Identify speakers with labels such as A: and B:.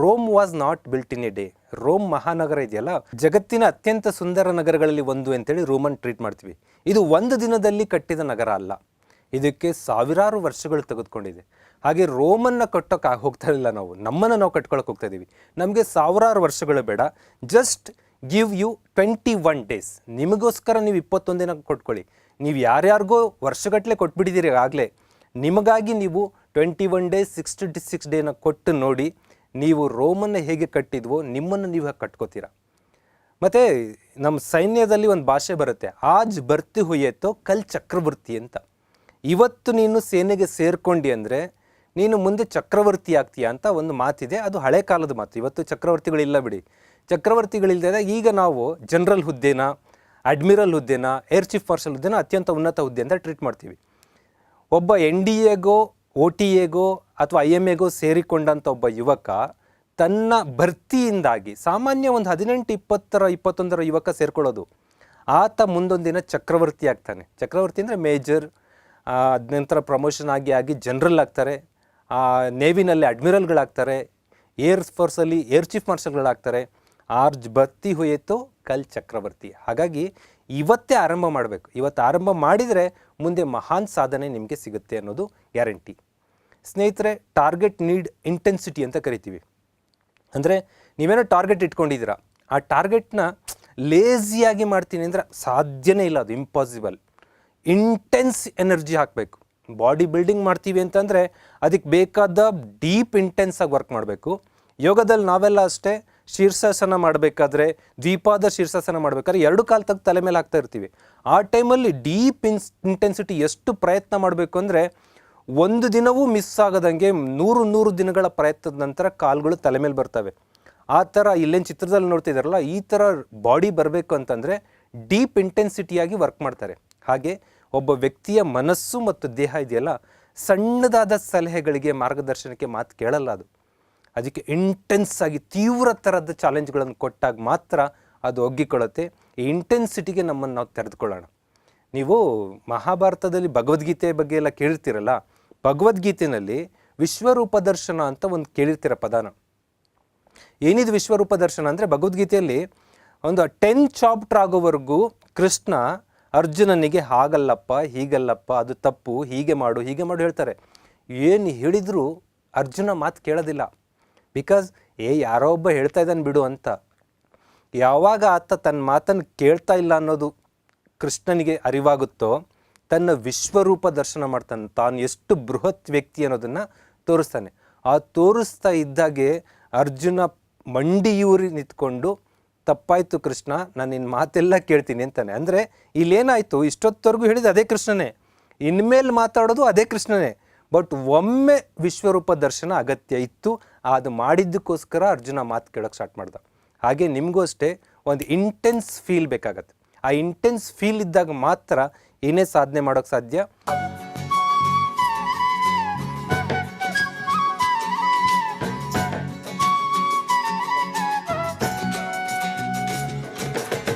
A: Rome was not built in a day. Rome ಮಹಾನಗರ ಇದೆಯಲ್ಲ? ಜಗತ್ತಿನ ಅತ್ಯಂತ ಸುಂದರ ನಗರಗಳಲ್ಲಿ ಒಂದು ಅಂತೇಳಿ ರೋಮನ್ ಟ್ರೀಟ್ ಮಾಡ್ತೀವಿ. ಇದು ಒಂದು ದಿನದಲ್ಲಿ ಕಟ್ಟಿದ ನಗರ ಅಲ್ಲ. ಇದಕ್ಕೆ ಸಾವಿರಾರು ವರ್ಷಗಳು ತೆಗೆದುಕೊಂಡಿದೆ. ಹಾಗೆ ರೋಮನ್ನ ಕಟ್ಟೋಕೆ ಹೋಗ್ತಾ ಇಲ್ಲ ನಾವು. ನಮ್ಮನ್ನು ನಾವು ಕಟ್ಕೊಳಕ್ಕೆ ಹೋಗ್ತಾ ಇದ್ದೀವಿ ನಮಗೆ ಸಾವಿರಾರು ವರ್ಷಗಳು ಬೇಡ. Just give you twenty one days ನಿಮಗೋಸ್ಕರ ನೀವು ಇಪ್ಪತ್ತೊಂದು ದಿನ ಕೊಟ್ಕೊಳ್ಳಿ. ನೀವು ಯಾರ್ಯಾರಿಗೋ ವರ್ಷಗಟ್ಟಲೆ ಕೊಟ್ಬಿಟ್ಟಿದ್ದೀರಿ ಆಗಲೇ. ನಿಮಗಾಗಿ ನೀವು twenty one days sixty six ಡೇನ ಕೊಟ್ಟು ನೋಡಿ ನೀವು ರೋಮನ್ನು ಹೇಗೆ ಕಟ್ಟಿದ್ವೋ, ನಿಮ್ಮನ್ನು ನೀವು ಹಾಗೆ ಕಟ್ಕೋತೀರಾ? ಮತ್ತು ನಮ್ಮ ಸೈನ್ಯದಲ್ಲಿ ಒಂದು ಭಾಷೆ ಬರುತ್ತೆ, ಆಜ್ ಬರ್ತಿ ಹುಯ್ಯತ್ತೋ ಕಲ್ ಚಕ್ರವರ್ತಿ ಅಂತ. ಇವತ್ತು ನೀನು ಸೇನೆಗೆ ಸೇರ್ಕೊಂಡು ಅಂದರೆ ನೀನು ಮುಂದೆ ಚಕ್ರವರ್ತಿ ಆಗ್ತೀಯಾ ಅಂತ ಒಂದು ಮಾತಿದೆ, ಅದು ಹಳೆ ಕಾಲದ ಮಾತು. ಇವತ್ತು ಚಕ್ರವರ್ತಿಗಳಿಲ್ಲ ಬಿಡಿ. ಚಕ್ರವರ್ತಿಗಳಿಲ್ಲದೆ ಈಗ ನಾವು ಜನರಲ್ ಹುದ್ದೆನ, ಅಡ್ಮಿರಲ್ ಹುದ್ದೆನ, ಏರ್ ಚೀಫ್ ಮಾರ್ಷಲ್ ಹುದ್ದೆನ ಅತ್ಯಂತ ಉನ್ನತ ಹುದ್ದೆ ಅಂತ ಟ್ರೀಟ್ ಮಾಡ್ತೀವಿ. ಒಬ್ಬ ಎನ್ ಡಿ ಎಗೋ ಒ ಟಿ ಎಗೋ ಅಥವಾ ಐ ಎಂ ಎಗೋ ಸೇರಿಕೊಂಡಂಥ ಒಬ್ಬ ಯುವಕ ತನ್ನ ಭರ್ತಿಯಿಂದಾಗಿ, ಸಾಮಾನ್ಯ ಒಂದು ಹದಿನೆಂಟು ಇಪ್ಪತ್ತರ, ಇಪ್ಪತ್ತೊಂದರ ಯುವಕ ಸೇರ್ಕೊಳ್ಳೋದು. ಆತ ಮುಂದೊಂದು ದಿನ ಚಕ್ರವರ್ತಿ ಆಗ್ತಾನೆ. ಚಕ್ರವರ್ತಿ ಅಂದರೆ ಮೇಜರ್ ನಂತರ ಪ್ರಮೋಷನ್ ಆಗಿ ಆಗಿ ಜನರಲ್ ಆಗ್ತಾರೆ. ನೇವಿನಲ್ಲಿ ಅಡ್ಮಿರಲ್ಗಳಾಗ್ತಾರೆ. ಏರ್ ಫೋರ್ಸಲ್ಲಿ ಏರ್ ಚೀಫ್ ಮಾರ್ಷಲ್ಗಳಾಗ್ತಾರೆ. ಆರ್ಜ್ ಭರ್ತಿ ಹೋಯಿತು, ಕಲ್ ಚಕ್ರವರ್ತಿ. ಹಾಗಾಗಿ ಇವತ್ತೇ ಆರಂಭ ಮಾಡಬೇಕು. ಇವತ್ತು ಆರಂಭ ಮಾಡಿದರೆ ಮುಂದೆ ಮಹಾನ್ ಸಾಧನೆ ನಿಮಗೆ ಸಿಗುತ್ತೆ ಅನ್ನೋದು ಗ್ಯಾರಂಟಿ. ಸ್ನೇಹಿತರೆ ಟಾರ್ಗೆಟ್ ನೀಡ್ ಇಂಟೆನ್ಸಿಟಿ ಅಂತ ಕರಿತೀವಿ. ಅಂದರೆ ನೀವೇನೋ ಟಾರ್ಗೆಟ್ ಇಟ್ಕೊಂಡಿದ್ದೀರಾ, ಆ ಟಾರ್ಗೆಟ್ನ ಲೇಸಿಯಾಗಿ ಮಾಡ್ತೀನಿ ಅಂದರೆ ಸಾಧ್ಯನೇ ಇಲ್ಲ, ಅದು ಇಂಪಾಸಿಬಲ್ ಇಂಟೆನ್ಸ್ ಎನರ್ಜಿ ಹಾಕಬೇಕು. ಬಾಡಿ ಬಿಲ್ಡಿಂಗ್ ಮಾಡ್ತೀವಿ ಅಂತಂದರೆ ಅದಕ್ಕೆ ಬೇಕಾದ ಡೀಪ್ ಇಂಟೆನ್ಸಾಗಿ ವರ್ಕ್ ಮಾಡಬೇಕು. ಯೋಗದಲ್ಲಿ ನಾವೆಲ್ಲ ಅಷ್ಟೇ ಶೀರ್ಷಾಸನ ಮಾಡಬೇಕಾದ್ರೆ ದ್ವೀಪಾದ ಶೀರ್ಷಾಸನ ಮಾಡಬೇಕಾದ್ರೆ ಎರಡು ಕಾಲು ತೆಗ್ದು ತಲೆ ಮೇಲೆ ಹಾಕ್ತಾ ಇರ್ತೀವಿ. ಆ ಟೈಮಲ್ಲಿ ಡೀಪ್ ಇನ್ಸ್ ಇಂಟೆನ್ಸಿಟಿ ಎಷ್ಟು ಪ್ರಯತ್ನ ಮಾಡಬೇಕು ಅಂದರೆ ಒಂದು ದಿನವೂ ಮಿಸ್ ಆಗದಂಗೆ ನೂರು ನೂರು ದಿನಗಳ ಪ್ರಯತ್ನದ ನಂತರ ಕಾಲುಗಳು ತಲೆ ಮೇಲೆ ಬರ್ತವೆ. ಆ ಥರ ಇಲ್ಲೇನು ಚಿತ್ರದಲ್ಲಿ ನೋಡ್ತಿದ್ದಾರಲ್ಲ ಈ ಥರ ಬಾಡಿ ಬರಬೇಕು ಅಂತಂದರೆ ಡೀಪ್ ಇಂಟೆನ್ಸಿಟಿಯಾಗಿ ವರ್ಕ್ ಮಾಡ್ತಾರೆ. ಹಾಗೆ ಒಬ್ಬ ವ್ಯಕ್ತಿಯ ಮನಸ್ಸು ಮತ್ತು ದೇಹ ಇದೆಯಲ್ಲ, ಸಣ್ಣದಾದ ಸಲಹೆಗಳಿಗೆ ಮಾರ್ಗದರ್ಶನಕ್ಕೆ ಮಾತು ಕೇಳಲ್ಲ ಅದು. ಅದಕ್ಕೆ ಇಂಟೆನ್ಸ್ ಆಗಿ ತೀವ್ರ ಥರದ ಚಾಲೆಂಜ್ಗಳನ್ನು ಕೊಟ್ಟಾಗ ಮಾತ್ರ ಅದು ಒಗ್ಗಿಕೊಳ್ಳುತ್ತೆ. ಈ ಇಂಟೆನ್ಸಿಟಿಗೆ ನಮ್ಮನ್ನು ನಾವು ತೆರೆದುಕೊಳ್ಳೋಣ. ನೀವು ಮಹಾಭಾರತದಲ್ಲಿ ಭಗವದ್ಗೀತೆ ಬಗ್ಗೆ ಎಲ್ಲ ಕೇಳಿರ್ತೀರಲ್ಲ ಭಗವದ್ಗೀತೆಯಲ್ಲಿ ವಿಶ್ವರೂಪ ದರ್ಶನ ಅಂತ ಒಂದು ಕೇಳಿರ್ತೀರ ಪದಾನ. ಏನಿದು ವಿಶ್ವರೂಪ ದರ್ಶನ ಅಂದರೆ ಭಗವದ್ಗೀತೆಯಲ್ಲಿ ಒಂದು ಟೆನ್ ಚಾಪ್ಟರ್ ಆಗೋವರೆಗೂ ಕೃಷ್ಣ ಅರ್ಜುನನಿಗೆ ಹಾಗಲ್ಲಪ್ಪ, ಹೀಗಲ್ಲಪ್ಪ, ಅದು ತಪ್ಪು, ಹೀಗೆ ಮಾಡು ಹೀಗೆ ಮಾಡು ಹೇಳ್ತಾರೆ. ಏನು ಹೇಳಿದರೂ ಅರ್ಜುನ ಮಾತು ಕೇಳೋದಿಲ್ಲ. ಬಿಕಾಸ್ ಏ, ಯಾರೋ ಒಬ್ಬ ಹೇಳ್ತಾ ಇದ್ದಾನೆ ಬಿಡು ಅಂತ. ಯಾವಾಗ ಆತ ತನ್ನ ಮಾತನ್ನು ಕೇಳ್ತಾ ಇಲ್ಲ ಅನ್ನೋದು ಕೃಷ್ಣನಿಗೆ ಅರಿವಾಗುತ್ತೋ ತನ್ನ ವಿಶ್ವರೂಪ ದರ್ಶನ ಮಾಡ್ತಾನೆ. ತಾನು ಎಷ್ಟು ಬೃಹತ್ ವ್ಯಕ್ತಿ ಅನ್ನೋದನ್ನು ತೋರಿಸ್ತಾನೆ. ಆ ತೋರಿಸ್ತಾ ಇದ್ದಾಗೆ ಅರ್ಜುನ ಮಂಡಿಯೂರಿ ನಿಂತ್ಕೊಂಡು, ತಪ್ಪಾಯಿತು ಕೃಷ್ಣ, ನಾನು ನಿನ್ನ ಮಾತೆಲ್ಲ ಕೇಳ್ತೀನಿ ಅಂತಾನೆ. ಅಂದರೆ ಇಲ್ಲೇನಾಯಿತು, ಇಷ್ಟೊತ್ತವರೆಗೂ ಹೇಳಿದ ಅದೇ ಕೃಷ್ಣನೇ. ಇನ್ಮೇಲೆ ಮಾತಾಡೋದು ಅದೇ ಕೃಷ್ಣನೇ. ಬಟ್ ಒಮ್ಮೆ ವಿಶ್ವರೂಪ ದರ್ಶನ ಅಗತ್ಯ ಇತ್ತು. ಅದು ಮಾಡಿದ್ದಕ್ಕೋಸ್ಕರ ಅರ್ಜುನ ಮಾತು ಕೇಳೋಕ್ಕೆ ಸ್ಟಾರ್ಟ್ ಮಾಡ್ದ. ಹಾಗೆ ನಿಮಗೂ ಅಷ್ಟೇ, ಒಂದು ಇಂಟೆನ್ಸ್ ಫೀಲ್ ಬೇಕಾಗತ್ತೆ. ಆ ಇಂಟೆನ್ಸ್ ಫೀಲ್ ಇದ್ದಾಗ ಮಾತ್ರ ಏನೇ ಸಾಧನೆ ಮಾಡೋಕ್ಕೆ ಸಾಧ್ಯ?